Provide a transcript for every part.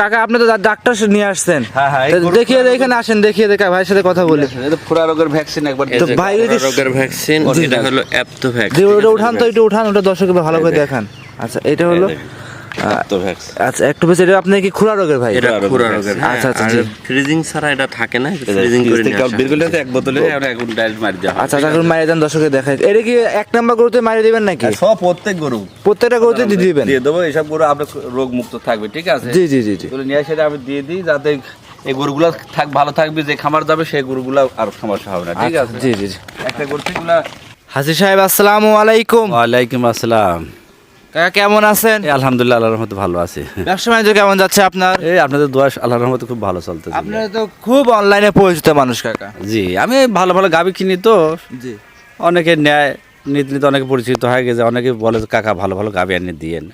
কাকা আপনি তো ডাক্তার নিয়ে আসছেন। হ্যাঁ, হ্যাঁ, দেখিয়ে এখানে আসেন দেখিয়ে দেখা ভাইয়ের সাথে কথা বলি। এটা ফুরা রোগের ভ্যাকসিন একবার তো ভাই রোগের ভ্যাকসিন ওটা এটা হলো অ্যাপতো ভ্যাকসিন ওটা উঠান তো একটু উঠান ওটা দর্শককে ভালো করে দেখান। আচ্ছা এটা হলো আচ্ছা একটু এটা আপনি কি খুরা রোগের ভাই? এটা vaccine। রোগের আচ্ছা, আচ্ছা, জি। ফ্রিজিং ছাড়া এটা থাকে না ফ্রিজিং করে নিয়ে আসা। বের করলে এক বোতলে এখন ডাইরেক্ট মারি দেওয়া আচ্ছা আচ্ছা এখন মারিয়ে দেন দেখাই। এটা কি এক নাম্বার গরুতে মারিয়ে দিবেন নাকি? সব প্রত্যেক গরু। প্রত্যেকটা গরুতে দিয়ে দিবেন? দিয়ে দেবো এইসব গরু আপনার রোগ মুক্ত থাকবে ঠিক আছে? জি জি জি জি। নিয়ে এসে আমি দিয়ে দিই যাতে এই গরুগুলো থাক ভালো থাকবে যে খামার যাবে সেই গরুগুলো আর সমস্যা হবে না ঠিক আছে? আচ্ছা, জি জি জি। একটা গরু থেকেগুলা হাসি সাহেব আসসালামু আলাইকুম। ওয়ালাইকুম আসসালাম। কাকা কেমন আছেন? আলহামদুলিল্লাহ আল্লাহর রহমতে ভালো আছি। ব্যবসা বাণিজ্য কেমন যাচ্ছে আপনার? এই আপনাদের দোয়া আল্লাহর রহমতে খুব ভালো চলতেছে। আপনারা তো খুব অনলাইনে পরিচিত মানুষ কাকা। জি আমি ভালো ভালো গাবি কিনি তো। জি। অনেকে নেয় নিতে নিতে অনেকে পরিচিত হয়ে গেছে অনেকে বলে কাকা ভালো ভালো গাবি আনি দিয়েন।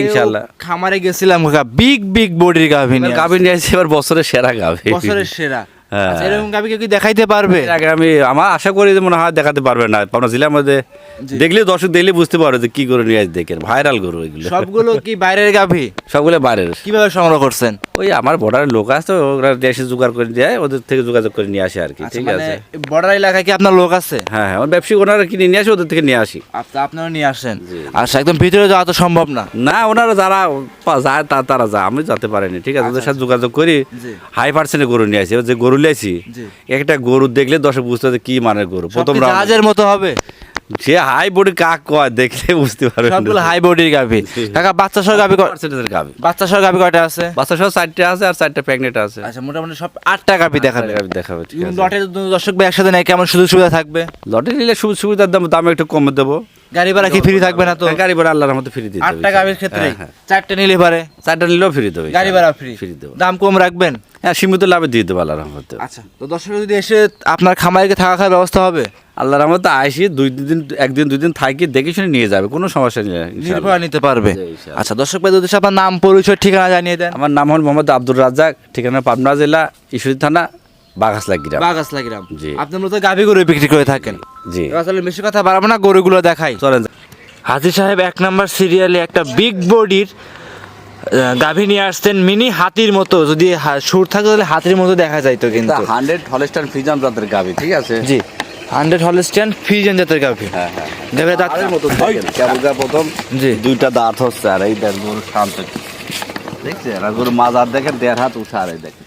ইনশাল্লাহ খামারে গেছিলাম কাকা বিগ বিগ বডির গাভী গাবি নিয়ে এবার বছরের সেরা গাবি। বছরের সেরা। আচ্ছা, এরকম গাভী কেউ কি দেখাইতে পারবে? এর আগে আমি আমার আশা করি যে মনে হয় দেখাতে পারবে না। পাবনা জেলার মধ্যে দেখলে দর্শক দেখলে বুঝতে পারবে যে কি করে নিয়ে আসে দেখেন ভাইরাল গরু এগুলো। সবগুলো কি বাইরের গাভী? সবগুলো বাইরের। কীভাবে সংগ্রহ করছেন? ওই আমার বর্ডারের লোক আছে তো ওরা দেশে জোগাড় করে দেয় ওদের থেকে যোগাযোগ করে নিয়ে আসে আর কি আচ্ছা, ঠিক মানে আছে। বর্ডার এলাকায় কি আপনার লোক আছে? হ্যাঁ হ্যাঁ আমার ব্যবসায়ী ওনারা কিনে নিয়ে আসে ওদের থেকে নিয়ে আসি। আচ্ছা আপনারা নিয়ে আসেন। আচ্ছা একদম ভিতরে যাওয়া তো সম্ভব না। না ওনারা যারা পা- যায় তা তারা যায় আমি যেতে পারিনি ঠিক আছে ওদের সাথে যোগাযোগ করি জি। হাই পার্সেন্টে গরু নিয়ে আসি। যে গরু একটা গরু দেখলে দর্শক বুঝতে হবে কি মানের গরু। প্রথম রাজের জাহাজের মতো হবে। সে হাই বডি কাক কয় দেখলে বুঝতে পারবে সবগুলো হাই বডির গাভী। কাকা বাচ্চা সহ গাভী পার্সেন্টেজের গাবি বাচ্চা সহ গাভী কয়টা আছে? বাচ্চা সহ চারটে আছে আর চারটে প্রেগনেন্ট আছে। আচ্ছা মোটামুটি সব আটটা গাভী দেখাবে। গাবি দেখাবে লটে দর্শক ভাই একসাথে নেয় কেমন সুযোগ সুবিধা থাকবে? লটে নিলে সুবিধা সুবিধার দাম দাম একটু কমে দেবো। গাড়ি ভাড়া কি ফ্রি থাকবে না তো? গাড়ি ভাড়া আল্লাহর মতো ফ্রি দিতে আটটা গাভীর ক্ষেত্রে হ্যাঁ, চারটে নিলে পারে। চারটা নিলেও ফ্রি দেবে গাড়ি ভাড়া ফ্রি ফ্রি দেবো। দাম কম রাখবেন? হ্যাঁ সীমিত লাভে দিয়ে দেবো আল্লাহর রহমতে। আচ্ছা তো দর্শক যদি এসে আপনার খামারে থাকা খাওয়ার ব্যবস্থা হবে? আল্লাহর রহমতে আইসি দুই দিন একদিন দুই দিন থাকি দেখে শুনে নিয়ে যাবে কোনো সমস্যা নেই। নিতে পারবে। আচ্ছা দর্শক ভাই যদি আপনার নাম পরিচয় ঠিকানা জানিয়ে দেন। আমার নাম হল মোহাম্মদ আব্দুর রাজ্জাক ঠিকানা পাবনা জেলা ঈশ্বরী থানা বাগাসলা গ্রাম। বাগাসলা গ্রাম। জি। আপনি মূলত গাভী গরু বিক্রি করে থাকেন। জি। তাহলে বেশি কথা বাড়াবো না গরুগুলো দেখাই। চলেন। হাজি সাহেব এক নাম্বার সিরিয়ালে একটা বিগ বডির গাভী নিয়ে আসতেন মিনি হাতির মতো। যদি সুর থাকতো তাহলে হাতির মতো দেখা যাইতো কিন্তু। হান্ড্রেড হলেস্টান ফ্রিজাম জাতের গাবি ঠিক আছে? জি। হান্ড্রেড হলস্টিয়ান ফিজেন জাতের গাভী। হ্যাঁ হ্যাঁ দেবে দাঁত আরের মতো কেবল যা প্রথম জি। দুইটা দাঁত হচ্ছে আর এই দেখ গরু শান্ত। দেখছে? আর গরু মাজার দেখেন দেড় হাত উঠে আর এই দেখেন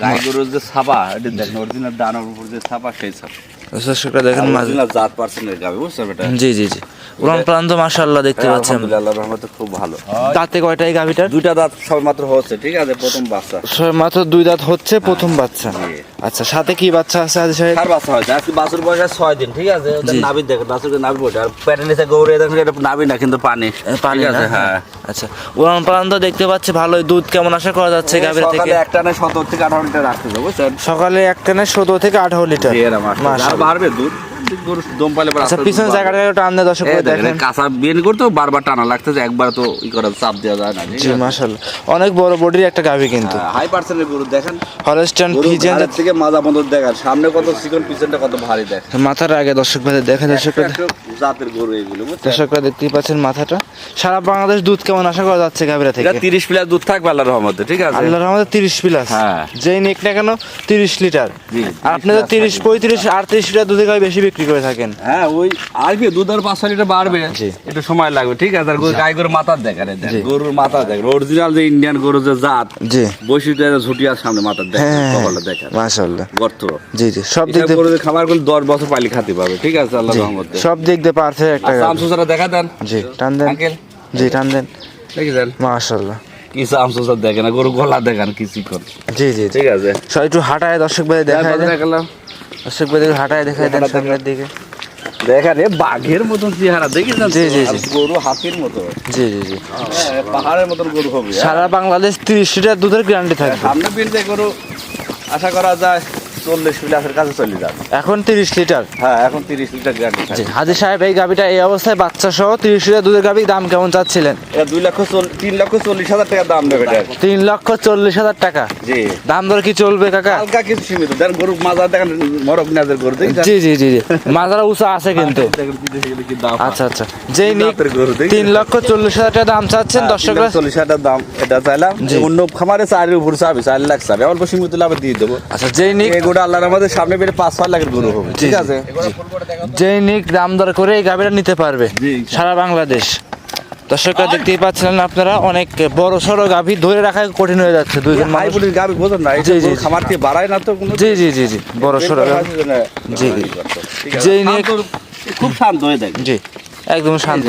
গাই গরুর যে ছাপা এটা দেখেন অরিজিনাল ডানার উপর যে ছাপা সেই ছাপা। দর্শকরা দেখেন মাঝে জাত পার্সেন্টের গাবি বুঝছেন বেটা? জি জি জি। উড়ান প্রান্ত মাশাআল্লাহ দেখতে পাচ্ছেন। আলহামদুলিল্লাহ রহমতে খুব ভালো। দাঁতে কয়টা এই দুইটা দাঁত সবেমাত্র হচ্ছে ঠিক আছে? প্রথম বাচ্চা। ছয় দুই দাঁত হচ্ছে প্রথম বাচ্চা। আচ্ছা সাথে কি বাচ্চা আছে হাজি সাহেব? চার বাচ্চা হয়েছে। আজকে বাছুর বয়স ছয় দিন ঠিক আছে? ওদের নাভি দেখেন বাছুরকে নাভি বসে আর প্যাটের নিচে গৌরে দেখেন এটা নাভি না কিন্তু পানি। পানি আছে? হ্যাঁ। আচ্ছা উড়ান প্রান্ত দেখতে পাচ্ছি ভালোই। দুধ কেমন আশা করা যাচ্ছে থেকে? সকালে একটা না সতেরো থেকে আঠারো লিটার রাখতে যাব বুঝছেন? সকালে একটা না সতেরো থেকে আঠারো লিটার। মাশাআল্লাহ। বাড়বে দুধ? গরু দম পালে আচ্ছা আস্তে আস্তে পিছনে জায়গাটা একটু টান দর্শক দেখেন, দেখেন। কাঁচা বিয়ে করতেও বারবার টানা লাগতেছে একবার তো ই করা চাপ দেওয়া যায় না জি মাশাআল্লাহ। অনেক বড় বডির একটা গাভী কিন্তু। হাই পার্সেন্টের গরু দেখেন। হলস্টাইন গরু থেকে মাজা বন্ধ দেখেন সামনে কত চিকন পিছনটা কত ভারী দেখেন। মাথার আগে দর্শক ভাই দেখেন দর্শক একটা একটা জাতের গরু এগুলো দর্শকরা দেখতেই পাচ্ছেন মাথাটা। সারা বাংলাদেশ দুধ কেমন আশা করা যাচ্ছে গাভীরা থেকে? প্লাস দুধ থাকবে আল্লাহর রহমতে ঠিক আছে? আল্লাহর প্লাস হ্যাঁ। যেই নিক না কেন তিরিশ লিটার। জি, আর আপনি তো 30 তিরিশ পঁয়ত্রিশ আটত্রিশ লিটার দুধের গায়ে বেশি বিক্রি করে থাকেন? হ্যাঁ ওই আসবে দুধ আর পাঁচ লিটার বাড়বে। একটু সময় লাগবে ঠিক আছে? আর গাই গরুর মাথার দেখেন। গরুর মাথা দেখেন অরিজিনাল যে ইন্ডিয়ান গরু যে জাত জি। বৈশিষ্ট্য ঝুটি আর সামনে মাথার দেখেন হ্যাঁ কপালটা দেখেন মাশাআল্লাহ। গর্ত। জি জি সব দিক দিয়ে খাবার করলে দশ বছর পালি খাতে পাবে ঠিক আছে আল্লাহ জি, রহমতে। সব দিক দিয়ে পারফেক্ট একটা। চামচুসারা দেখা দেন? জি টান দেন। আঙ্কেল? জি টান দেন। দেখেছেন? মাশাআল্লাহ। কি চামচুসার দেখেন গরু গলা দেখান কি চিকন জি জি ঠিক আছে। সব একটু হাঁটায় দর্শক ভাই দেখায় তারপরে দেখালাম। দর্শক ভাই হাঁটায় দেখায় দেন সামনের দিকে। দেখা রে বাঘের মতন চেহারা দেখেছেন জি, জি, জি। গরু হাতির মতো। জি জি জি। হ্যাঁ, পাহাড়ের মতন গরু হবে হ্যাঁ। সারা বাংলাদেশ তিরিশ লিটার দুধের গ্যারান্টি থাকে সামনে বিনতে গরু আশা করা যায়। চল্লিশ প্লাসের কাছে চলে যাবে এখন তিরিশ লিটার? হ্যাঁ এখন তিরিশ লিটার গ্যারান্টি জি সাহেব এই গাভিটা এই অবস্থায় বাচ্চা সহ তিরিশ লিটার দুধের গাভি দাম কেমন চাচ্ছিলেন? এটা দুই লক্ষ তিন লক্ষ চল্লিশ হাজার টাকা দাম দেবে এটা। তিন লক্ষ চল্লিশ হাজার টাকা? জি। দাম দর কি চলবে কাকা? হালকা কিছু সীমিত। দেন গরু মাজা দেখেন মরক নাজের গরু জি জি জি জি। মাজারা উঁচা আছে কিন্তু। আচ্ছা আচ্ছা। যেই নিক। তিন লক্ষ চল্লিশ হাজার টাকা দাম চাচ্ছেন হ্যাঁ, দর্শকরা? চল্লিশ হাজার দাম এটা চাইলাম। অন্য খামারে চারের উপর চাবি চার লাখ চাবি। অল্প সীমিত লাভে দিয়ে দেবো। আচ্ছা যেই নিক আল্লাহর আমাদের সামনে বেড়ে পাঁচ ছয় লাখের গরু হবে ঠিক আছে? যেই নিক দাম দর করে এই গাভিটা নিতে পারবে সারা বাংলাদেশ। দর্শকরা দেখতেই পাচ্ছিলেন আপনারা অনেক বড় সড়ো গাভী ধরে রাখা কঠিন হয়ে যাচ্ছে দুইজন হাই মানুষ। পুলিশ গাবি বোঝেন না এই জি, জি, খামার থেকে বাড়ায় না তো কোনো জি জি জি জি বড় সড়ো জি। জি। যেই নিয়ে- খুব শান্ত হয়ে থাকে জি। একদম শান্ত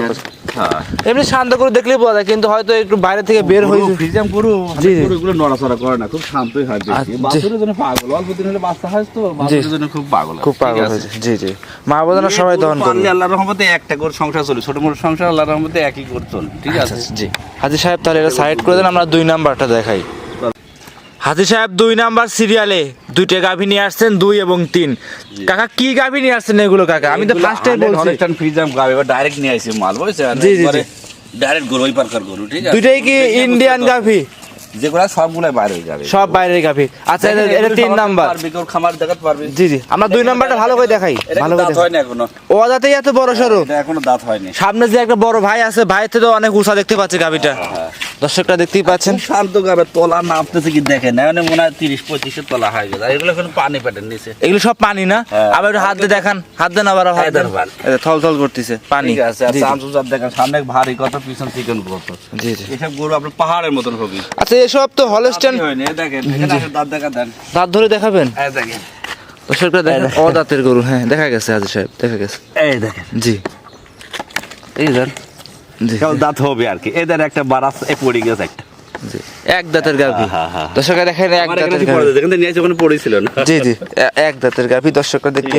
হ্যাঁ। এমনি শান্ত করে দেখলেই বোঝা যায় কিন্তু হয়তো একটু বাইরে থেকে বের হয়ে গরু, ফ্রিজিয়াম গরু জি, জি। এগুলো নড়াচড়া করে না খুব শান্তই হয় আচ্ছা, বাছুরের জন্য পাগল অল্প দিন হলে বাচ্চা হয় তো বাছুরের জন্য খুব পাগল খুব পাগল? জি জি। মা বোধনা সবাই দহন পাললে আল্লাহর রহমতে একটা করে সংসার চলে ছোট মোটো সংসার আল্লাহর রহমতে একই করে চলে ঠিক আচ্ছা, আছে। জি। হাজি সাহেব তাহলে এটা সাইড করে দেন আমরা দুই নাম্বারটা দেখাই। হাজি সাহেব দুই নাম্বার সিরিয়ালে দুইটা গাভী নিয়ে আসছেন দুই এবং তিন। কাকা কি গাভী নিয়ে আসছেন এগুলো কাকা? আমি তো ফার্স্ট টাইম বলছি। অনুষ্ঠান ফ্রি জাম এবার ডাইরেক্ট নিয়ে আইছি মাল বুঝছেন? জি, জি। ডাইরেক্ট গরু পারকার গরু ঠিক আছে? দুইটাই কি ইন্ডিয়ান গাভী? যেগুলো সবগুলাই বাইরে হয়ে যাবে। সব বাইরের গাভী আচ্ছা এটা এটা তিন নাম্বার। পারবি খামার দেখাতে পারবি। জি জি। আমরা দুই নাম্বারটা ভালো করে দেখাই। ভালো কিন্তু করে দাঁত দেখাই। এখনও। ও দাঁতেই এত বড় সড়ো এটা এখনও দাঁত হয়নি। সামনে যে একটা বড় ভাই আছে ভাই থেকে অনেক উঁচা দেখতে পাচ্ছে গাভীটা। দর্শকরা দেখতেই পাচ্ছেন। শান্ত গাবে তলা নামতেছে কি দেখেন মানে মনে হয় তিরিশ পঁচিশের তলা হয়ে গেছে। আর এগুলো এখন পানি পেটের নিচে। এগুলো সব পানি না? হ্যাঁ। আবার একটু হাত দিয়ে দেখান। হাত দেন আবার হাত দেন থল থল করতেছে পানি। আছে আর। চামচুচার দেখেন সামনে ভারী কত পিছন চিকেন কত জি জি। এসব গরু আপনার পাহাড়ের মতন হবে। আচ্ছা এসব তো হলস্টেন দাঁত ধরে দেখাবেন? এই দেখেন। দর্শকরা দাঁতের গরু হ্যাঁ দেখা গেছে আজ সাহেব দেখা গেছে। এই দেখেন। জি। এই দাঁত হবে আর কি। এদের একটা বারাস এ পড়ে গেছে একটা। এক দাঁতের গাভী। দর্শকরা দেখেন এক দাঁতের গাভি। পড়েছিল না। জি জি এক দাঁতের গাভি দর্শকরা দেখতে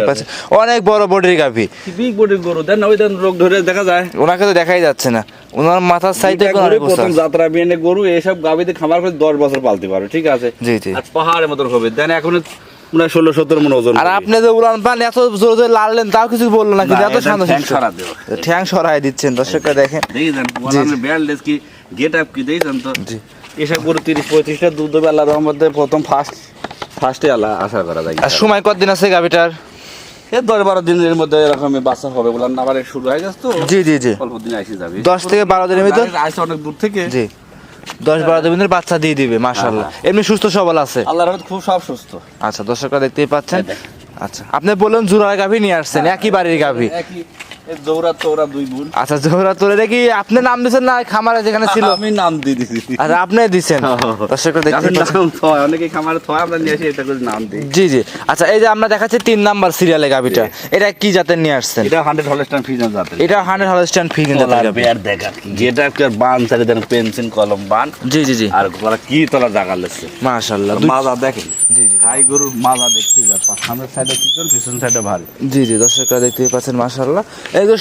অনেক বড় বডির গাভি। বিগ বডির গরু? দেন ওই দেন রোগ ধরে দেখা যায়। ওনাকে তো দেখাই যাচ্ছে না। ওনার মাথার সাইডে প্রথম যাত্রা বিয়ে গরু এসব গাভিতে খামার করে দশ বছর পালতে পারবে ঠিক আছে? জি, জি। আর পাহাড়ের মতো হবে। দেন এখন মনে হয় ষোলো সতেরো মন ওজন আর আপনি যে উড়ান পান এত জোরে জোরে লাড়লেন তাও কিছু বলল না কিন্তু এত শান্ত ঠ্যাং শিষ্ট। সরা দেবো। ঠ্যাং সরাই দিচ্ছেন দর্শকরা দেখেন। দেখি দেন ওয়ালানের ব্যান্ডেজ কি গেট আপ কি দেখছেন তো? এসব গরু তিরিশ পঁয়ত্রিশটা দুধ দেবে আল্লাহর রহমতে প্রথম ফার্স্ট ফার্স্টে আল্লাহ আশা করা যায়। আর সময় কতদিন আছে গাভিটার? দশ বারো দিনের মধ্যে এরকম বাচ্চা হবে বলে আবার শুরু হয়ে গেছে তো। জি জি জি। অল্প দিন আসে যাবে। দশ থেকে বারো দিনের ভিতর? আসছে অনেক দূর থেকে। জি। দশ বারো দিনের বাচ্চা দিয়ে দিবে মাশাল্লাহ এমনি সুস্থ সবল আছে। আল্লাহর রহমতে খুব সব সুস্থ। আচ্ছা দর্শকরা দেখতেই পাচ্ছেন। আচ্ছা আপনি বললেন জুরার গাভী নিয়ে আসছেন একই বাড়ির গাভি। একই তোরা দুই বোন। আচ্ছা জোহরা তোলে দেখি আপনি নাম না খামারে যেখানে ছিল? আমি নাম দিয়ে দিছি। আর আপনি দিছেন। নাম থয় অনেকে খামারে থয় আমরা নিয়ে আসি এটা করে নাম দিই। জি জি। আচ্ছা এই যে আমরা দেখাচ্ছি তিন নাম্বার সিরিয়ালে গাভিটা। এটা কি জাতের নিয়ে আসছেন? এটা হান্ড্রেড হলস্টাইন ফিজন জাতের। এটা হান্ড্রেড হলস্টাইন ফিগিন জাতের দেখ আর কি যেটা আর বান সারি দেন পেন্সিল কলম বান। জি জি জি। আর কি তলা জাগা লেছে মাশাল্লাহ মাজা দেখেন। জি জি। গরুর মাজা দেখতে ব্যাপার সামনের সাইডে পিছন সাইডে ভারী জি জি দর্শকরা দেখতেই পাচ্ছেন মাশাল্লাহ এই যে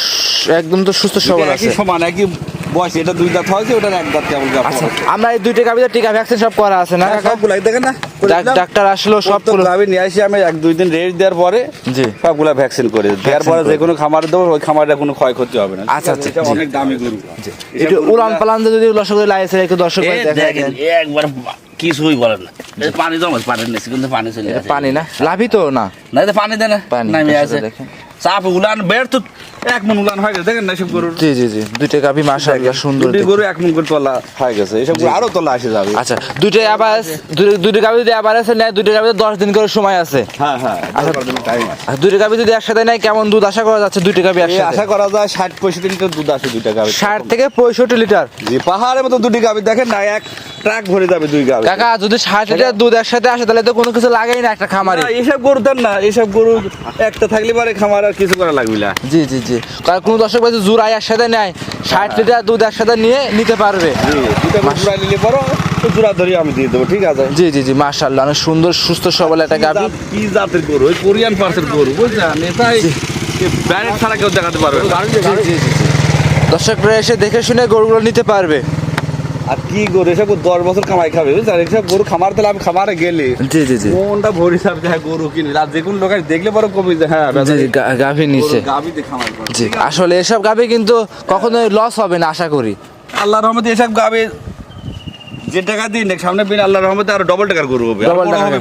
একদম তো সুস্থ সবল আছে। সমান একই বয়স এটা দুই দাঁত হয়েছে ওটার এক দাঁত কেমন আচ্ছা আমরা এই দুইটা গাভিতে টিকা ভ্যাকসিন সব করা আছে না? সবগুলো দেখেন না ডাক্তার আসলো সবগুলো গাভি নিয়ে আসি আমি এক দুই দিন রেস্ট দেওয়ার পরে জি। সবগুলা ভ্যাকসিন করে দেওয়ার পরে। যে কোনো খামারে দেবো ওই খামারে কোনো ক্ষয়ক্ষতি হবে না। আচ্ছা, আচ্ছা, অনেক দামি গরু। একটু উড়ান পালান যদি একটু দর্শক দেখেন একবার কিছুই বলেন না। পানি জমা পানি নিয়েছি কিন্তু পানি চলে। পানি না? লাভই তো না। না পানি দেয় না। পানি, আছে। দেখেন। চাপ উলান বের তো এক মন উলান হয়ে গেছে দেখেন না এসব গরুর। জি জি জি দুইটা গাভি মাশাআল্লাহ সুন্দর দেখতে। গরু এক মন করে তোলা হয়ে গেছে এসব গরু আরও তোলা আসে যাবে। আচ্ছা দুইটা আবার দুইটা গাভি যদি আবার আছে নেয় দুইটা গাভিতে দশ দিন করে সময় আছে। হ্যাঁ হ্যাঁ আচ্ছা। দুইটা গাভি যদি একসাথে নেয় কেমন দুধ আশা করা যাচ্ছে দুইটা গাভি একসাথে? আশা করা যায় ষাট পঁয়ষট্টি লিটার দুধ আসে দুইটা গাভি ষাট থেকে পঁয়ষট্টি লিটার। জি পাহাড়ের মতো দুটি গাভি দেখেন না এক ট্রাক ভরে যাবে দুই গাভি কাকা যদি ষাট লিটার দুধ একসাথে আসে তাহলে তো কোনো কিছু লাগেই না একটা খামারে। না, এইসব গরু দেন না এইসব গরু একটা থাকলে পরে খামার আর কিছু করা লাগবে না। জি জি জি। কারণ কোনো দর্শক ভাই জুড়াই একসাথে নেয় ষাট লিটার দুধ একসাথে নিয়ে নিতে পারবে। জি দুটা গরু জোড়া নিলে পরো তো জোড়া ধরে আমি দিয়ে দেবো ঠিক আছে? জি জি জি মাশাআল্লাহ অনেক সুন্দর সুস্থ সবল একটা গাভি। কি জাতের গরু? ওই কোরিয়ান পার্সের গরু বুঝছেন? এটাই ব্যারেট ছাড়া কেউ দেখাতে পারবে জি জি। দর্শকরা এসে দেখে শুনে গরুগুলো নিতে পারবে। আর কি গরু এসব দশ বছর কামাই খাবে বুঝছেন এসব গরু খামার তাহলে আমি খামারে গেলে জি জি জি। মনটা ভরি সাহেব যায় গরু কিনে। আর যে কোনো লোক দেখলে বড় কবি যায় হ্যাঁ জি জি গাভি নিছে। দিয়ে খামার জি। আসলে এসব গাভী কিন্তু কখনোই লস হবে না আশা করি। আল্লাহর রহমতে এসব গাবে যে টাকা দিন সামনে বিন আল্লাহর রহমতে আরও ডবল টাকার গরু হবে।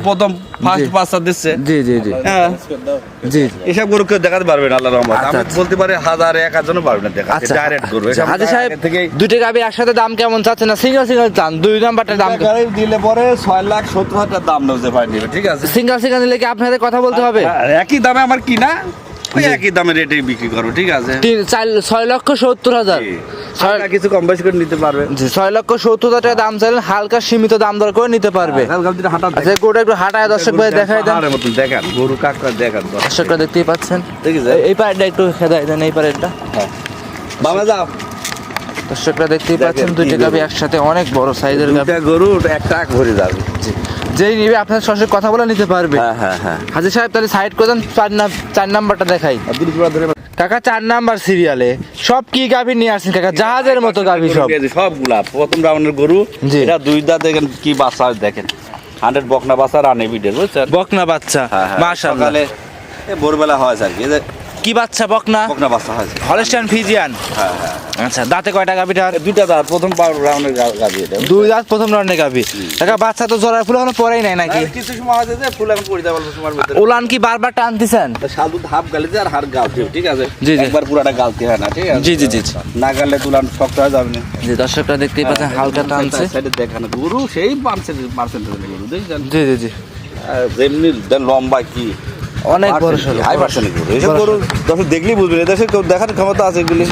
প্রথম ফার্স্ট পাঁচটা দিচ্ছে। জি জি জি। হ্যাঁ। জি। এসব গরু কেউ দেখাতে পারবে না আল্লাহর রহমত। আচ্ছা, আমি আচ্ছা। বলতে পারি হাজার এক হাজারও না দেখা আচ্ছা। ডাইরেক্ট গরু। আচ্ছা, হাজি সাহেব দুইটা গাভী একসাথে দাম কেমন চাচ্ছে না সিঙ্গেল সিঙ্গেল চান? দুই নাম্বারটা দাম দিলে পরে ছয় লাখ সত্তর হাজার দাম নেবে ভাই ঠিক আছে? সিঙ্গেল সিঙ্গেল নিলে কি আপনাদের কথা বলতে হবে? একই দামে আমার কিনা ওই একই দামে রেটে বিক্রি করো ঠিক আছে? তিন চার ছয় লক্ষ সত্তর হাজার। কিছু কম বেশি করে নিতে পারবে। জি, ছয় লক্ষ সত্তর হাজার টাকা দাম চাইলেন হালকা সীমিত দাম দর করে নিতে পারবে। হালকা আচ্ছা একটু হাঁটায় দর্শক ভাই দেখাই দেন। দেখান গরু কাকড়া দেখান দর্শকরা দেখতেই পাচ্ছেন। এই পাড়টা একটু খেদাই দেন এই পাড়েরটা। বাবা যাও। দর্শকরা দেখতেই পাচ্ছেন দুইটা গরু। একসাথে অনেক বড় সাইজের দুটা গরু এক টাক ভরে যাবে যেই নিবে আপনার সরাসরি কথা বলে নিতে পারবে। হ্যাঁ হ্যাঁ হ্যাঁ। হাজির সাহেব তাহলে সাইড করে দেন চার নাম চার নাম্বারটা দেখাই। কাকা চার নাম্বার সিরিয়ালে সব কি গাভী নিয়ে আসছেন কাকা? জাহাজের মতো গাভী সব। সবগুলা প্রথম রাউন্ডের গরু। এটা দুই দা দেখেন কি বাচ্চা দেখেন। হান্ড্রেড বকনা বাচ্চা রানে বিটের বুঝছেন? বকনা বাচ্চা। হ্যাঁ হ্যাঁ। মাশাআল্লাহ। এ ভোরবেলা হয় আর কি বাচ্চা বকনা? বকনা বাচ্চা হয়। Holstein Friesian? হ্যাঁ হ্যাঁ। আচ্ছা দাঁতে কয়টা গাভীটার দুইটা দাঁত প্রথম রাউন্ডের গাবি এটা দুই দাঁত প্রথম রাউন্ডে গাভী। কাকা বাচ্চা তো জোড়ার ফুল এখনও পরেই নাই নাকি? কিছু সময় হয়েছে যে ফুল এখন পড়ে যাবে অল্প সময়ের ভিতরে ওলান কি বারবার টানতেছেন? সাদু হাফ গালিতে আর হাড় গালতে ঠিক আছে? জি, জি। একবার পুরাটা গালতে হয় না ঠিক আছে? জি, জি, জি, জি। না গাললে তুলান শক্ত হয়ে যাবে না। যে দর্শকরা দেখতেই পাচ্ছেন হালকা টানছে। সাইডে দেখানো গুরু সেই পার্সেন্টেজ পার্সেন্টেজ গরু দেখছেন জি জি জি। যেমনি লম্বা কি? অনেক বড় সড়ো হাই পার্সেন্ট গরু এইসব গরু দর্শক দেখলেই বুঝবেন এদেশে দেখার ক্ষমতা আছে এগুলি।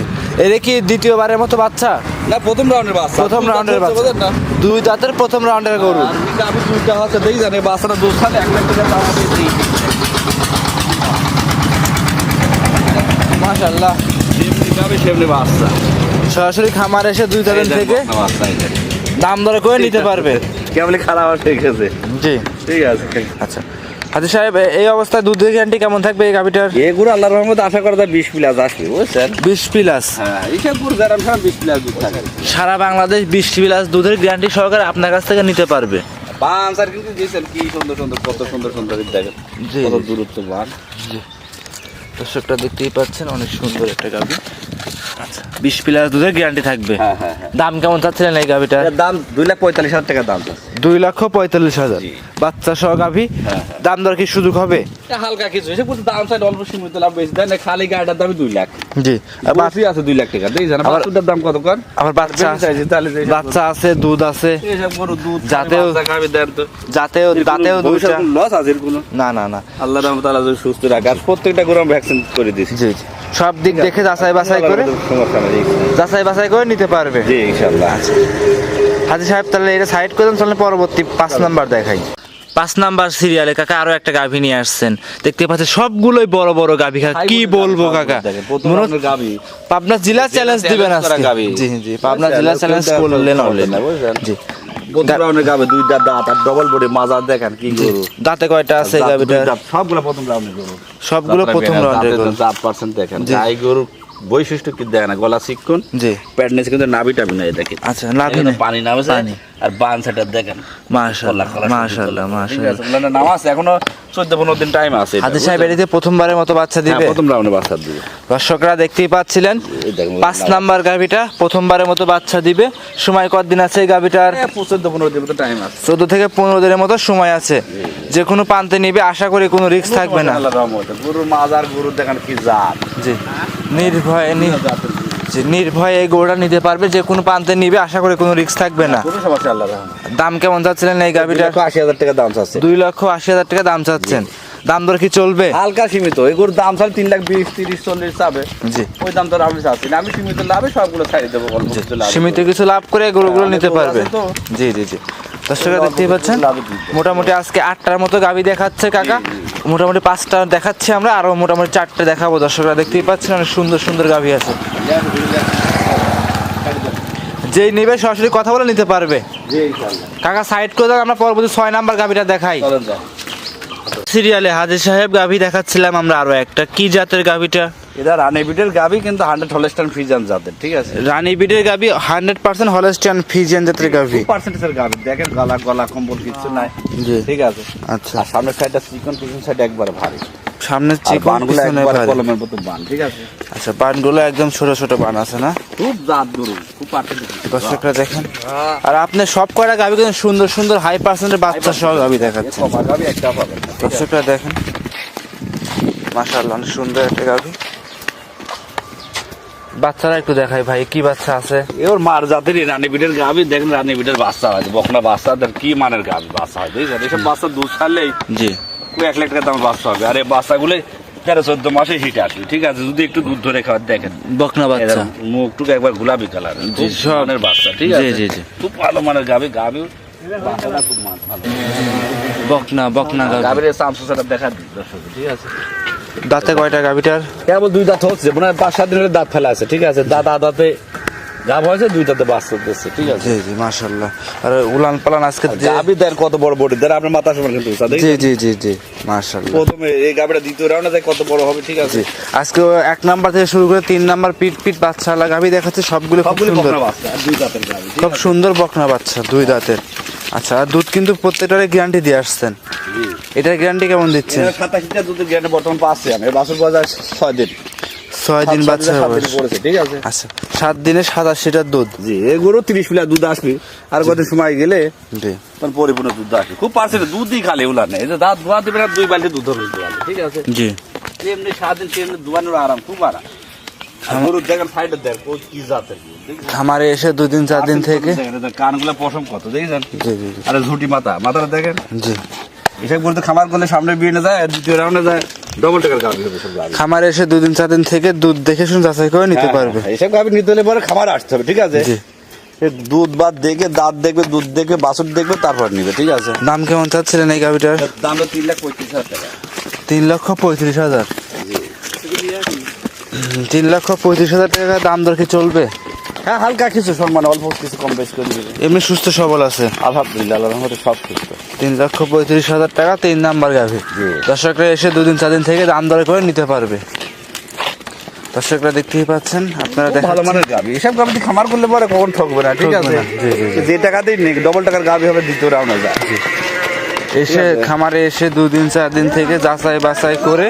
কি দ্বিতীয়বারের মতো বাচ্চা? না প্রথম রাউন্ডের বাচ্চা। প্রথম রাউন্ডের বাচ্চা। দুই দাঁতের প্রথম রাউন্ডের গরু। গাভী দুইটা হচ্ছে দেখি জানে বাচ্চাটা দু সালে এক লাখ টাকা সেমনি বাচ্চা। সরাসরি খামার এসে দুই দাঁতের থেকে। দাম দর করে নিতে পারবে। কেমন খারাপ আছে জি। ঠিক আছে। আচ্ছা। হাজি সাহেব এই অবস্থায় দুধের গ্যারান্টি কেমন থাকবে এই গাভিটার? এগুলো আল্লাহর রহমতে আশা করা যায় বিশ প্লাস আসবে বুঝছেন? বিশ প্লাস। হ্যাঁ বিশ প্লাস দুধ থাকে। সারা বাংলাদেশ বিশ প্লাস দুধের গ্যারান্টি সহকারে আপনার কাছ থেকে নিতে পারবে। বান স্যার কিন্তু দিয়েছেন কি সুন্দর সুন্দর কত সুন্দর সুন্দর দেখেন। কত। দূরত্ব বান। দর্শকটা দেখতেই পাচ্ছেন অনেক সুন্দর একটা গাভি। আচ্ছা বিশ প্লাস দুধের গ্যারান্টি থাকবে। হ্যাঁ হ্যাঁ হ্যাঁ। দাম কেমন চাচ্ছিলেন এই গাভিটার? দাম দুই লাখ পঁয়তাল্লিশ হাজার টাকা দাম আছে দুই লক্ষ পঁয়তাল্লিশ হাজার। বাচ্চা সহ গাভি। হ্যাঁ, দাম দর কি সুযোগ হবে? এটা হালকা কিছু। এসে কিন্তু দাম সাইড অল্প সীমিত লাভ বেশি। দেয় না খালি গাড়িটার দুই লাখ। জি। বাসি আছে দুই লাখ টাকা। জানা বাছুরটার দাম কত কর? আবার বাচ্চা আছে। তাহলে বাচ্চা আছে দুধ আছে। এইসব গরু দুধ যাতেও- খাবে দেন তো। যাতেও দাঁতেও দুইটা লস আছে এর কোনো? না না না। আল্লাহ রহমতাল্লাহ সুস্থ রাখে। আর প্রত্যেকটা গরু ভ্যাকসিন করে দিয়েছি। জি জি। সব দিক দেখে যাচাই বাছাই করে সমস্যা নেই যাচাই বাছাই করে নিতে পারবে। জি ইনশাল্লাহ। হাজি সাহেব তাহলে এটা সাইড করে দেন তাহলে পরবর্তী পাঁচ নাম্বার দেখাই। পাঁচ নাম্বার সিরিয়ালে কাকা আরও একটা গাভী নিয়ে আসছেন। দেখতে পাচ্ছেন সবগুলোই বড় বড় গাভী কাকা। কি বলব কাকা? গাবি পাবনা জেলা চ্যালেঞ্জ দিবেন আজকে। গাভী। জি জি পাবনা জেলা চ্যালেঞ্জ করলেন জি। প্রথম রাউন্ডে দাঁত আর ডবল বডি মাজার দেখেন কি গরু। দাঁতে কয়টা আছে এই দাঁত, গাভীটার? দুই দাঁত, সবগুলো প্রথম রাউন্ডে গরু। সবগুলো প্রথম রাউন্ডের গরু। দাঁত পার্সেন্ট দেখেন। গাই গরু বৈশিষ্ট্য কি দেখেন না? গলা শিক্ষণ জি। প্যাট নিচে কিন্তু নাবি টাবি নাই দেখেন আচ্ছা এখানে পানি নামছে পানি। আর বান সেটার দেখেন। মাশাআল্লাহ মাশাআল্লাহ মাশাআল্লাহ। নাম আছে এখনও চোদ্দ পনেরো দিন টাইম আছে এটা, সাহেব? এটিতে প্রথমবারের মতো বাচ্চা হ্যাঁ, দিবে? প্রথম রাউন্ডে বাচ্চা দিবে। দর্শকরা দেখতেই পাচ্ছিলেন পাঁচ নাম্বার গাভিটা প্রথমবারের মতো বাচ্চা দিবে। সময় কতদিন আছে এই গাভিটার? হ্যাঁ, চোদ্দ পনেরো দিন টাইম আছে। চোদ্দ থেকে পনেরো দিনের মতো সময় আছে। যে কোনো পান্তে নিবে আশা করি কোনো রিস্ক থাকবে না। আল্লাহর রহমতে। গরুর মাজার গরু দেখেন কি জাত। জি। নির্ভয়ে। নির্ভয়ে এই গরুটা নিতে পারবে যে কোনো পান্তে নিবে আশা করি কোনো রিস্ক থাকবে না। কোনো সমস্যা আল্লাহর দাম কেমন চাচ্ছিলেন এই গাবিটা আশি হাজার টাকা দাম চাচ্ছে। দুই লক্ষ আশি হাজার টাকা দাম চাচ্ছেন। দাম দর কি চলবে? হালকা সীমিত। এই গরুর দাম চাল তিন লাখ বিশ তিরিশ চল্লিশ চাবে জি। ওই দাম আর আমি চাচ্ছি আমি সীমিত লাভে সবগুলো ছাড়িয়ে দেবো সীমিত কিছু লাভ করে গরুগুলো হ্যাঁ, নিতে পারবে। তো। জি জি জি। দর্শকরা দেখতেই পাচ্ছেন? মোটামুটি আজকে আটটার মতো গাবি দেখাচ্ছে কাকা। মোটামুটি পাঁচটা দেখাচ্ছি আমরা আরও মোটামুটি চারটে দেখাবো দর্শকরা দেখতেই পাচ্ছেন অনেক সুন্দর সুন্দর গাভী আছে। যেই নেবে সরাসরি কথা বলে নিতে পারবে। কাকা সাইড করে দেখ আমরা পরবর্তী ছয় নাম্বার গাভীটা দেখাই। সিরিয়ালে হাজির সাহেব গাভী দেখাচ্ছিলাম আমরা আরও একটা। কি জাতের গাভিটা? এটা রানেবিটের গাভী কিন্তু হান্ড্রেড হলেস্টান ফ্রিজান জাতের ঠিক আছে? রানী বিটের গাভি হান্ড্রেড পার্সেন্ট হলস্টিয়ান ফিজিয়ান জাতের গাভি। পার্সেন্টেজের গাভী দেখেন গলা গলা কম্বল কিছু নাই। ঠিক আছে? আচ্ছা। সামনের সাইডটা চিকন পিছন সাইড একবার ভারী। সামনের আর চিকন বানগুলো পিছনে কলমের মতো বান ঠিক আছে? আচ্ছা বানগুলো একদম ছোট ছোট বান আছে না? খুব জাত গরু খুব দর্শকরা দেখেন। আর আপনি সব কয়টা গাভি কিন্তু সুন্দর সুন্দর হাই পার্সেন্টের বাচ্চা সহ গাবি আছে? দর্শকরা দেখেন। মাশাআল্লাহ অনেক সুন্দর একটা গাভি বাচ্চারা একটু দেখাই ভাই কি বাচ্চা আছে? এবার মার জাতেরই রানী বিটের গাবি দেখেন রানী বিটের বাচ্চা হয় বকনা বাচ্চাদের কি মানের গাবি বাচ্চা হয় বুঝছেন? এসব বাচ্চা দুধ ছাড়লেই জি। এক লাখ টাকা দাম বাচ্চা হবে। আর এই বাচ্চাগুলো তেরো চোদ্দ মাসে হিটে আসবে ঠিক আছে? যদি একটু দুধ ধরে খাওয়ার দেখেন। বকনা বাচ্চা। মুখটুকু একবার গোলাপি কালার সব। বাচ্চা ঠিক আছে? জি, জি। খুব ভালো মানের গাবি গাবি বকনা বকনা গাবির চামচু দেখা দর্শক ঠিক আছে? দাঁতে কয়টা গাভিটার? কেবল দুই দাঁত হচ্ছে মনে হয় পাঁচ সাত দিন দাঁত ফেলা আছে ঠিক আছে? দাঁত আদাতে গাব হয়েছে দুই দাঁতে বাচ্চা দিচ্ছে ঠিক আছে? জি জি মাশাআল্লাহ। আর উলান পালান আজকে যে গাবি দেন কত বড় বডি দেন আপনার মাথা সমান কিন্তু জি জি জি জি মাশাআল্লাহ। প্রথমে এই গাবিটা দ্বিতীয় রাউন্ডে যায় কত বড় হবে ঠিক আছে? আজকে এক নাম্বার থেকে শুরু করে তিন নাম্বার পিট পিট বাচ্চা আলা গাভি দেখাচ্ছে সবগুলো খুব সুন্দর। বকনা বাচ্চা আর দুই দাঁতের গাবি খুব সুন্দর বকনা বাচ্চা দুই দাঁতের। আচ্ছা আর দুধ কিন্তু প্রত্যেকটারে গ্যারান্টি দিয়ে আসছেন। এটার গ্যারান্টি কেমন দিচ্ছেন? সাতাশিটা দুধের গ্যারান্টি বর্তমান পাচ্ছি আমি বাসুর বাজার ছয় দিন। ছয় দিন বাচ্চা সাত দিন ঠিক আছে? আচ্ছা সাত দিনে সাতাশ লিটার দুধ। জি এগুলো তিরিশ মিটার দুধ আসবে। আর কদিন সময় গেলে তখন পরিপূর্ণ দুধ আসবে। খুব পার্সেন্ট দুধই খালি উলা নেই। এই যে দাঁত ধোয়া দেবে না দুই বালতি দুধ ঠিক আছে? জি। এমনি সারাদিন তেমনি ধোয়ানোর আরাম খুব আরাম। খামারে এসে দুদিন চার দিন থেকে কানগুলো পশম কত দেখেছেন? আরে ঝুটি মাথা মাথাটা দেখেন। জি। এসব বলতে খামার করলে সামনে বিয়ে যায় দ্বিতীয় রাউন্ডে যায়। ডবল টাকার গাভি হবে সব গাভি খামারে এসে দুদিন চার দিন থেকে দুধ দেখে শুনে যাচাই করে নিতে পারবে। হ্যাঁ, এসব গাভি নিতে হলে পরে খামার আসতে হবে ঠিক আছে? দুধ বাদ দেখে দাঁত দেখবে দুধ দেখে বাছুর দেখবে তারপর নিবে ঠিক আছে? দাম কেমন চাচ্ছিলেন এই গাভিটার দাম তিন লাখ পঁয়ত্রিশ হাজার টাকা। তিন লক্ষ পঁয়ত্রিশ হাজার। তিন লক্ষ পঁয়ত্রিশ হাজার টাকা দাম দর কি চলবে? হ্যাঁ হালকা কিছু সম্মান অল্প কিছু কম বেশ করে দিবে এমনি সুস্থ সবল আছে। আলহামদুলিল্লাহ রহমতে সব সুস্থ। তিন লক্ষ পঁয়ত্রিশ হাজার টাকা তিন নাম্বার গাভি। দর্শকরা এসে দুদিন চার দিন থেকে দাম দর করে নিতে পারবে। দর্শকরা দেখতেই পাচ্ছেন আপনারা খুব ভালো মানের গাভি। এসব দিয়ে খামার করলে পরে কখন ঠকবে না ঠিক আছে। যে টাকাতেই নেই ডবল টাকার গাভি হবে দ্বিতীয় রাউন্ডে যায় এসে খামারে এসে দুদিন চার দিন থেকে যাচাই বাছাই করে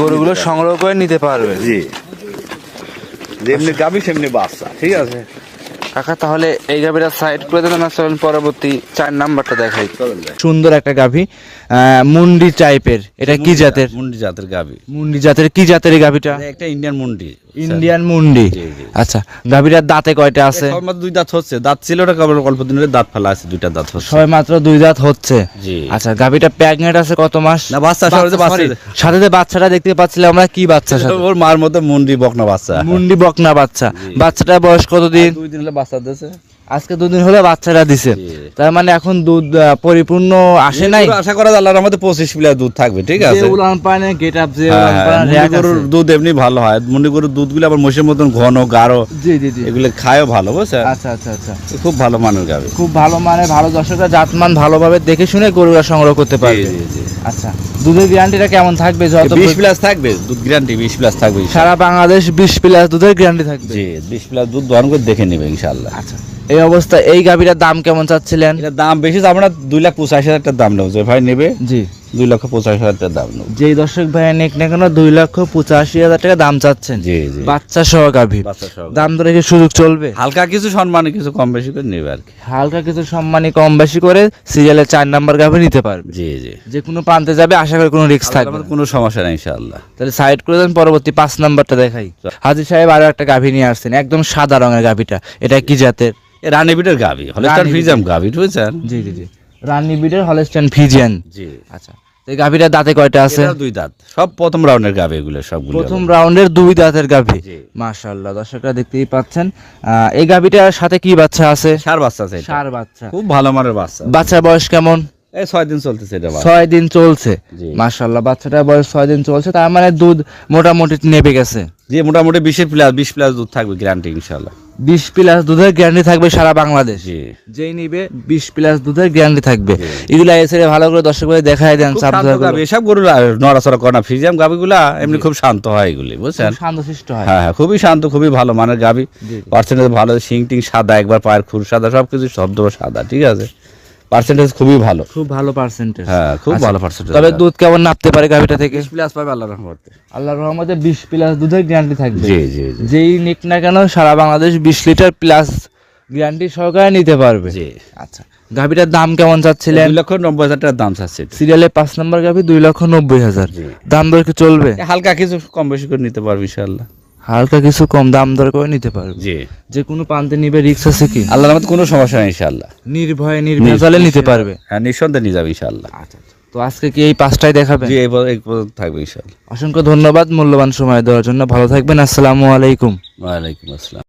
গরুগুলো সংগ্রহ করে নিতে পারবে। জি। যেমনি গাবি সেমনি বাচ্চা। ঠিক আছে? কাকা তাহলে এই গাভীটা সাইড করে দেন না চলেন পরবর্তী চার নাম্বারটা দেখাই। সুন্দর একটা গাভি মুন্ডি টাইপের এটা কি জাতের? মুন্ডি জাতের গাভি মুন্ডি জাতের কি জাতের এই গাভিটা একটা ইন্ডিয়ান মুন্ডি। ইন্ডিয়ান মুন্ডি। আচ্ছা গাভীরার দাঁতে কয়টা আছে? সব মাত্র দুই দাঁত হচ্ছে। দাঁত ছিল ওটা কেবল অল্প দিন হলে দাঁত ফেলা আছে দুইটা দাঁত হচ্ছে। ছয় মাত্র দুই দাঁত হচ্ছে। আচ্ছা গাভীটা প্রেগনেন্ট আছে কত মাস? না বাচ্চা সাথে যে বাচ্চাটা দেখতে পাচ্ছিলাম আমরা কি বাচ্চা সাথে? ওর মার মতো মুন্ডি বকনা বাচ্চা। মুন্ডি বকনা বাচ্চা। বাচ্চাটা বয়স কতদিন? দুই দিন হলে বাচ্চা দিয়েছে আজকে দুদিন হলে বাচ্চাটা দিছে। তার মানে এখন দুধ পরিপূর্ণ আসে নাই। আশা করা আল্লাহর আমাদের পঁচিশ প্লেয়ার দুধ থাকবে ঠিক আছে? উলান পানে গেট আপ যে হ্যাঁ, উলান হ্যাঁ, পানে গরুর দুধ এমনি ভালো হয়। মুন্ডি গরুর দুধগুলো আবার মহিষের মতন ঘন গাঢ় জি জি জি। এগুলো খায়ও ভালো বুঝছেন? আচ্ছা আচ্ছা আচ্ছা। খুব ভালো মানের গাবে। খুব ভালো মানে ভালো দর্শকরা জাতমান ভালোভাবে দেখে শুনে গরুরা সংগ্রহ করতে পারবে। জি, জি। আচ্ছা দুধের গ্যারান্টিটা কেমন থাকবে? যত বিশ প্লাস থাকবে দুধ গ্যারান্টি বিশ প্লাস থাকবে সারা বাংলাদেশ বিশ প্লাস দুধের গ্যারান্টি থাকবে। জি বিশ প্লাস দুধ দহন করে দেখে নেবে ইনশাল্লাহ। আচ্ছা। এই অবস্থা এই গাভীটার দাম কেমন চাচ্ছিলেন? এটা দাম বেশি যাবে না দুই লাখ পঁচাশি হাজার টাকার দাম নেব। যে ভাই নেবে জি। দুই লক্ষ পঁচাশি হাজার টাকার দাম যেই দর্শক ভাই নেক না কেন দুই লক্ষ পঁচাশি হাজার টাকা দাম চাচ্ছেন। জি জি। বাচ্চা সহ গাভি দাম ধরে কি সুযোগ চলবে? হালকা কিছু সম্মানে কিছু কম বেশি করে নেবে আর কি। হালকা কিছু সম্মানী কম বেশি করে সিরিয়ালে চার নাম্বার গাভি নিতে পারবে। জি জি। যে কোনো প্রান্তে যাবে আশা করি কোনো রিস্ক থাকবে। কোনো সমস্যা নেই ইনশাল্লাহ তাহলে সাইড করে দেন পরবর্তী পাঁচ নাম্বারটা দেখাই। হাজির সাহেব আরও একটা গাভি নিয়ে আসছেন একদম সাদা রঙের গাভিটা। এটা কি জাতের? এ রানী বিটের গাভি রানী ফ্রিজাম গাভি বুঝছেন? জি জি জি। ফিজিয়ান। জি। আচ্ছা। এই গাভিটার দাঁতে কয়টা আছে? দুই দাঁত। সব প্রথম রাউন্ডের গাভি এগুলো সবগুলো প্রথম রাউন্ডের দুই দাঁতের গাভি। জি। মাশাআল্লাহ দর্শকরা দেখতেই পাচ্ছেন। এই গাভিটার সাথে কি বাচ্চা আছে? সার বাচ্চা আছে সার বাচ্চা। খুব ভালো মানের বাচ্চা। বাচ্চার বয়স কেমন? এই ছয় দিন চলতেছে এটা ছয় দিন চলছে। জি। মাশাআল্লাহ বাচ্চাটার বয়স ছয় দিন চলছে তার মানে দুধ মোটামুটি নেবে গেছে। যে মোটামুটি বিশের প্লাস বিশ প্লাস দুধ থাকবে গ্যারান্টি ইনশাল্লাহ বিশ প্লাস দুধের গ্যারান্টি থাকবে সারা বাংলাদেশ। যেই নিবে বিশ প্লাস দুধের গ্যারান্টি থাকবে। এগুলা এসে ভালো করে দর্শক ভাই দেখাই দেন শান্ত এসব গরু নড়াচড়া করে না। গাবি গুলা এমনি খুব শান্ত হয় এগুলি বুঝছেন? শান্তশিষ্ট হয়। হ্যাঁ হ্যাঁ খুবই শান্ত খুবই ভালো মানের গাভী জি। পার্সেন্টেজ ভালো সিং টিং সাদা একবার পায়ের খুর সাদা সবকিছু শব্দ সাদা ঠিক আছে? পার্সেন্টেজ খুবই ভালো। খুব ভালো পার্সেন্টেজ হ্যাঁ খুব ভালো পার্সেন্টেজ তবে দুধ কেমন নাপতে পারে গাভিটা থেকে? প্লাস পাবে আল্লাহ রহমতে। আল্লাহর রহমতে বিশ প্লাস দুধের গ্যারান্টি থাকবে। জি জি যেই নিক না কেন সারা বাংলাদেশ বিশ লিটার প্লাস গ্যারান্টি সহকারে নিতে পারবে। জি। আচ্ছা গাভিটার দাম কেমন চাচ্ছিলেন? দুই লক্ষ নব্বই হাজার টাকার দাম চাচ্ছে। সিরিয়ালে পাঁচ নম্বর গাভি দুই লক্ষ নব্বই হাজার। দাম দর কি চলবে? হালকা কিছু কম বেশি করে নিতে পারবে ইনশাআল্লাহ। হালকা কিছু কম দাম দর করে নিতে পারবে। জি। যে কোনো প্রান্তে নিবে রিক্স আছে কি? আল্লাহর রহমতে কোনো সমস্যা নেই ইনশাআল্লাহ। নির্ভয়ে নির্ভেজালে নিতে পারবে। হ্যাঁ নিঃসন্দেহে নিয়ে যাবে ইনশাআল্লাহ। আচ্ছা তো আজকে কি এই পাঁচটাই দেখাবেন? জি এই পর্যন্ত- থাকবে ইনশাআল্লাহ। অসংখ্য ধন্যবাদ মূল্যবান সময় দেওয়ার জন্য। ভালো থাকবেন। আসসালামু আলাইকুম। ওয়ালাইকুম আসসালাম।